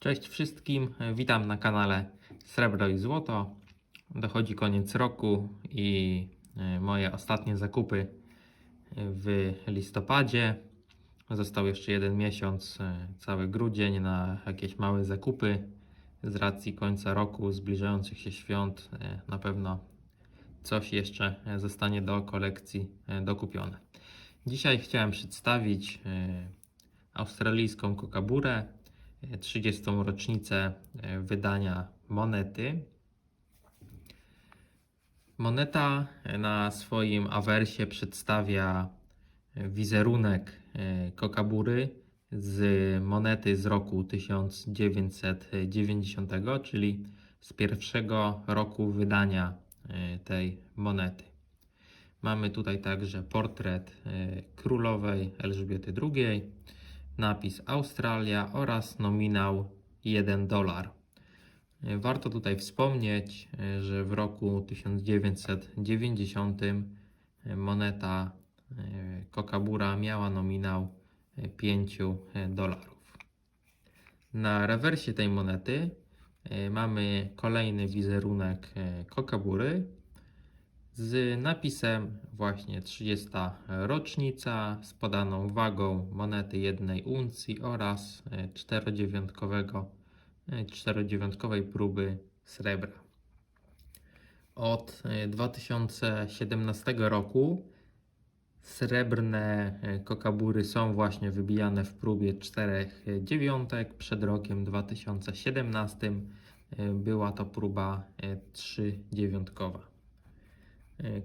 Cześć wszystkim, witam na kanale Srebro i Złoto. Dochodzi koniec roku i e, moje ostatnie zakupy w listopadzie. Został jeszcze jeden miesiąc, e, cały grudzień na jakieś małe zakupy. Z racji końca roku, zbliżających się świąt, e, na pewno coś jeszcze zostanie do kolekcji dokupione. Dzisiaj chciałem przedstawić australijską kokaburę, 30. rocznicę e, wydania monety. Moneta e, na swoim awersie przedstawia e, wizerunek kokabury z monety z roku 1990, czyli z pierwszego roku wydania tej monety. Mamy tutaj także portret królowej Elżbiety II, napis Australia oraz nominał 1 dolar. E, Warto tutaj wspomnieć, e, że w roku 1990 e, moneta e, Kokabura miała nominał e, 5 dolarów. Na rewersie tej monety e, mamy kolejny wizerunek e, Kokabury z napisem właśnie 30 rocznica z podaną wagą monety jednej uncji oraz e, czterodziewiątkowego e, czterodziewiątkowej próby srebra. Od e, 2017 roku srebrne e, kokabury są właśnie wybijane w próbie czterech e, dziewiątek. Przed rokiem 2017 e, była to próba e, trzy dziewiątkowa. E,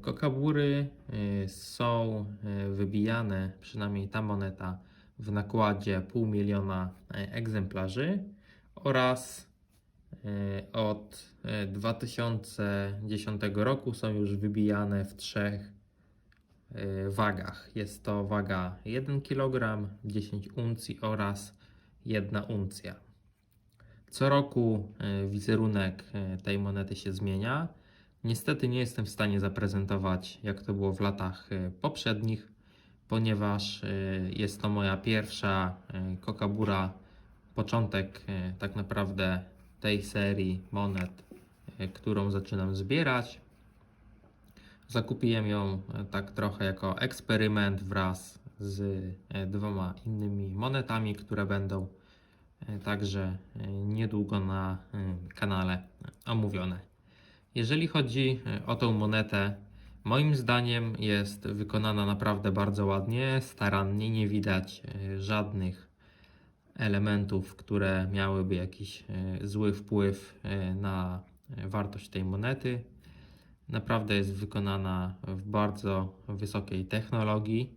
Kokabury e, są e, wybijane, przynajmniej ta moneta, w nakładzie pół miliona e, egzemplarzy oraz e, od e, 2010 roku są już wybijane w trzech e, wagach. Jest to waga 1 kg, 10 uncji oraz 1 uncja. Co roku e, wizerunek e, tej monety się zmienia. Niestety nie jestem w stanie zaprezentować, jak to było w latach e, poprzednich, ponieważ e, jest to moja pierwsza e, kokabura, początek tak naprawdę tej serii monet, którą zaczynam zbierać. Zakupiłem ją tak trochę jako eksperyment wraz z dwoma innymi monetami, które będą także niedługo na kanale omówione. Jeżeli chodzi e, o tą monetę, moim zdaniem jest wykonana naprawdę bardzo ładnie, starannie, nie widać e, żadnych elementów, które miałyby jakiś e, zły wpływ na wartość tej monety. Naprawdę jest wykonana w bardzo wysokiej technologii,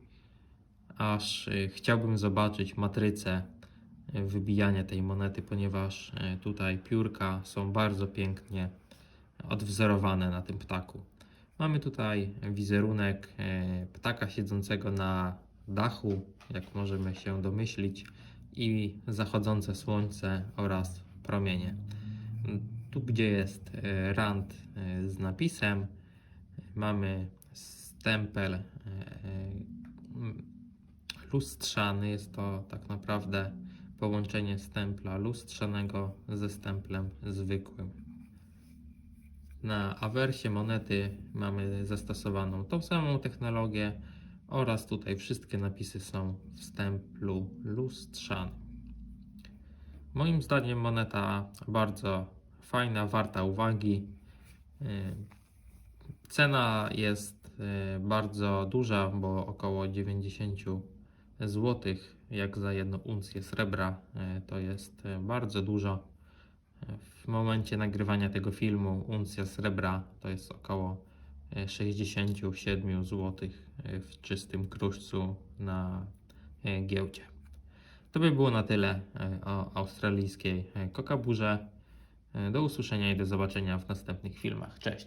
aż chciałbym zobaczyć matrycę wybijania tej monety, ponieważ tutaj piórka są bardzo pięknie odwzorowane na tym ptaku. Mamy tutaj wizerunek e, ptaka siedzącego na dachu, jak możemy się domyślić, i zachodzące słońce oraz promienie. Tu, gdzie jest e, rand e, z napisem, mamy stempel lustrzany. Jest to tak naprawdę połączenie stempla lustrzanego ze stemplem zwykłym. Na awersie monety mamy zastosowaną tą samą technologię oraz tutaj wszystkie napisy są w stemplu lustrzanym. Moim zdaniem moneta bardzo fajna, warta uwagi. Yy, Cena jest yy, bardzo duża, bo około 90 zł, jak za jedną uncję srebra, yy, to jest bardzo dużo. W momencie nagrywania tego filmu uncja srebra to jest około e, 67 zł w czystym kruszcu na e, giełdzie. To by było na tyle e, o australijskiej e, kokaburze. E, Do usłyszenia i do zobaczenia w następnych filmach. Cześć!